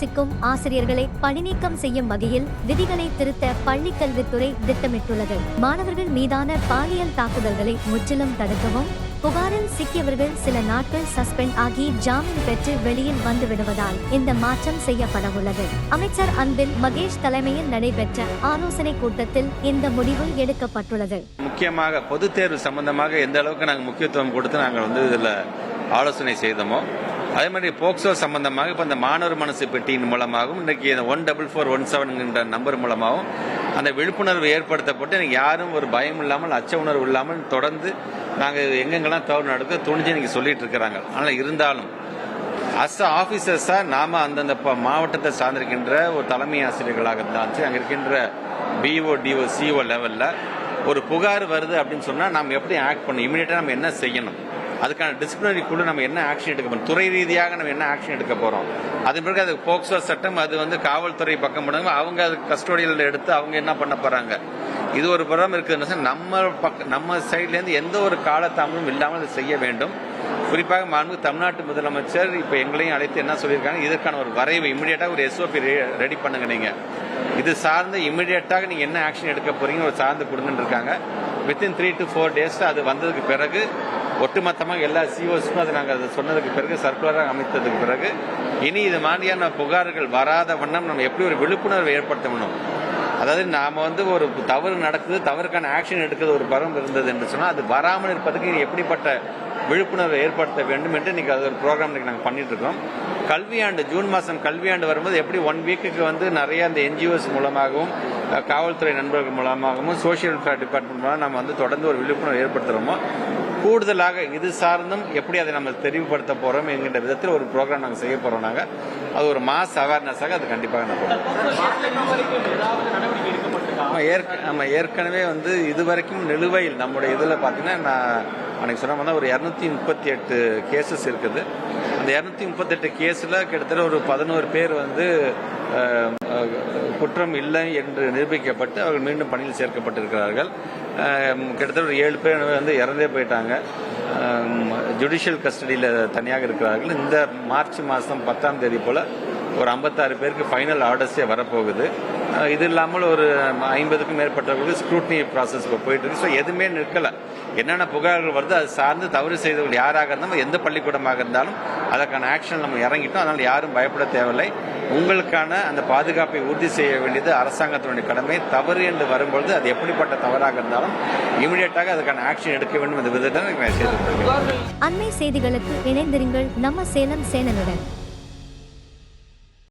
சிக்கும் ஆசிரியர்களை பணிநீக்கம் செய்யும் வகையில் விதிகளை திருத்த பள்ளிக்கல்வித்துறை திட்டமிட்டுள்ளது. மாணவர்கள் மீதான பாலியல் தாக்குதல்களை முற்றிலும் தடுக்கவும் புகாரில் சிக்கியவர்கள் சில நாட்கள் சஸ்பெண்ட் ஆகி ஜாமீன் பெற்று வெளியில் வந்து விடுவதால் இந்த மாற்றம் செய்யப்படவுள்ளது அமைச்சர் அன்பில் மகேஷ் தலைமையில் நடைபெற்ற ஆலோசனை கூட்டத்தில் இந்த முடிவு எடுக்கப்பட்டுள்ளது. முக்கியமாக பொது தேர்வு சம்பந்தமாக எந்த அளவுக்கு நாங்கள் முக்கியத்துவம் கொடுத்து நாங்கள் வந்து இதில் ஆலோசனை செய்தோமோ அதே மாதிரி போக்சோ சம்பந்தமாக இப்போ இந்த மாணவர் மனசு பெட்டியின் மூலமாகவும் இன்றைக்கி இந்த ஒன் டபுள் ஃபோர் ஒன் செவன்கின்ற நம்பர் மூலமாகவும் அந்த விழிப்புணர்வு ஏற்படுத்தப்பட்டு எனக்கு யாரும் ஒரு பயம் இல்லாமல் அச்ச உணர்வு இல்லாமல் தொடர்ந்து நாங்கள் எங்கெங்கெல்லாம் தவறு நடக்க துணிஞ்சு இன்றைக்கி சொல்லிட்டு இருக்கிறாங்க. ஆனால் இருந்தாலும் அஸ் ஆஃபீஸர்ஸாக நாம் அந்தந்த மாவட்டத்தை சார்ந்திருக்கின்ற ஒரு தலைமை ஆசிரியர்களாக இருந்தாச்சு அங்கே இருக்கின்ற பிஓ டிஓ சிஓ லெவலில் ஒரு புகார் வருது அப்படின்னு சொன்னால் நாம் எப்படி ஆக்ட் பண்ணணும்? இமீடியட்டாக நம்ம என்ன செய்யணும்? அதுக்கான டிசிப்ளினரி குழு நம்ம என்ன ஆக்ஷன் எடுக்க போறோம்? துறை ரீதியாக நம்ம என்ன ஆக்ஷன் எடுக்க போகிறோம் அதன் பிறகு அது போக்சோ சட்டம் அது வந்து காவல்துறை பக்கம் பண்ணுங்க அவங்க அது கஸ்டோடியில் எடுத்து அவங்க என்ன பண்ண போகிறாங்க இது ஒரு புறம் இருக்குதுன்னு நம்ம பக்க நம்ம சைட்லேருந்து எந்த ஒரு காலதாமதமும் இல்லாமல் அதை செய்ய வேண்டும். குறிப்பாக மாண்பு தமிழ்நாட்டு முதலமைச்சர் இப்போ எங்களையும் அழைத்து என்ன சொல்லியிருக்காங்க? இதற்கான ஒரு வரைவு இமிடியேட்டாக ஒரு எஸ்ஓபி ரெடி பண்ணுங்க நீங்கள் இது சார்ந்து இமிடியேட்டாக நீங்கள் என்ன ஆக்ஷன் எடுக்க போறீங்க ஒரு சார்ந்து கொடுங்கன்னு இருக்காங்க. Within three to four days அது வந்ததுக்கு பிறகு ஒட்டுமொத்தமாக எல்லா சிஓஸ்க்கும் அதை நாங்கள் அதை சொன்னதுக்கு பிறகு சர்க்குலராக அமைத்ததுக்கு பிறகு இனி இது மாதிரியான புகார்கள் வராத வண்ணம் நம்ம எப்படி ஒரு விழிப்புணர்வு ஏற்படுத்தணும் அதாவது நாம வந்து ஒரு தவறு நடக்குது தவறுக்கான ஆக்ஷன் எடுக்கிறது ஒரு பரம் இருந்தது என்று சொன்னால் அது வராமல் இருப்பதுக்கு எப்படிப்பட்ட விழிப்புணர்வை ஏற்படுத்த வேண்டும் என்று இன்னைக்கு அது ஒரு ப்ரோக்ராம் இன்னைக்கு நாங்கள் பண்ணிட்டு இருக்கோம். கல்வியாண்டு ஜூன் மாதம் கல்வியாண்டு வரும்போது எப்படி ஒன் வீக்குக்கு வந்து நிறைய அந்த என்ஜிஓஸ் மூலமாகவும் காவல்துறை நண்பர்கள் மூலமாகவும் சோஷியல் வெல்ஃபேர் டிபார்ட்மெண்ட் மூலம் நம்ம வந்து தொடர்ந்து ஒரு விழிப்புணர்வு ஏற்படுத்துகிறோமோ கூடுதலாக இது சார்ந்தும் எப்படி அதை நம்ம தெரிவுபடுத்த போகிறோம் என்கின்ற விதத்தில் ஒரு ப்ரோக்ராம் நாங்கள் செய்ய போகிறோம் நாங்கள் அது ஒரு மாஸ் அவேர்னஸாக அது கண்டிப்பாக நான் ஏற்க நம்ம ஏற்கனவே வந்து இதுவரைக்கும் நிலுவையில் நம்முடைய இதில் பார்த்தீங்கன்னா நான் அன்னைக்கு சொன்ன மாதிரி ஒரு இரநூத்தி முப்பத்தி எட்டு கேசஸ் இருக்குது. அந்த இரநூத்தி முப்பத்தெட்டு கேஸில் கிட்டத்தட்ட ஒரு பதினோரு பேர் வந்து குற்றம் இல்லை என்று நிரூபிக்கப்பட்டு அவர்கள் மீண்டும் பணியில் சேர்க்கப்பட்டிருக்கிறார்கள். கிட்டத்தட்ட ஒரு ஏழு பேர் வந்து இறந்தே போயிட்டாங்க. ஜுடிஷியல் கஸ்டடியில் தனியாக இருக்கிறார்கள். இந்த மார்ச் மாதம் பத்தாம் தேதி போல் ஒரு ஐம்பத்தாறு பேருக்கு ஃபைனல் ஆர்டர்ஸே வரப்போகுது. இது இல்லாமல் ஒரு ஐம்பதுக்கும் மேற்பட்டவர்களுக்கு ஸ்க்ரூட்னி ப்ராசஸ் போயிட்டு இருக்கு. ஸோ எதுவுமே நிற்கல. என்னென்ன புகார்கள் வருது அது சார்ந்து தவறு செய்தவர்கள் யாராக இருந்தாலும் எந்த பள்ளிக்கூடமாக இருந்தாலும் அதற்கான ஆக்ஷன் நம்ம இறங்கிட்டோம். அதனால் யாரும் பயப்பட தேவையில்லை. உங்களுக்கான அந்த பாதுகாப்பை உறுதி செய்ய வேண்டியது அரசாங்கத்தினுடைய கடமை. தவறு என்று வரும்பொழுது அது எப்படிப்பட்ட தவறாக இருந்தாலும் இமிடியேட்டாக அதுக்கான ஆக்ஷன் எடுக்க வேண்டும் என்ற விதத்தில் அண்மை செய்திகளுக்கு இணைந்திருங்கள் நம்ம சேலம் சேனலுடன்.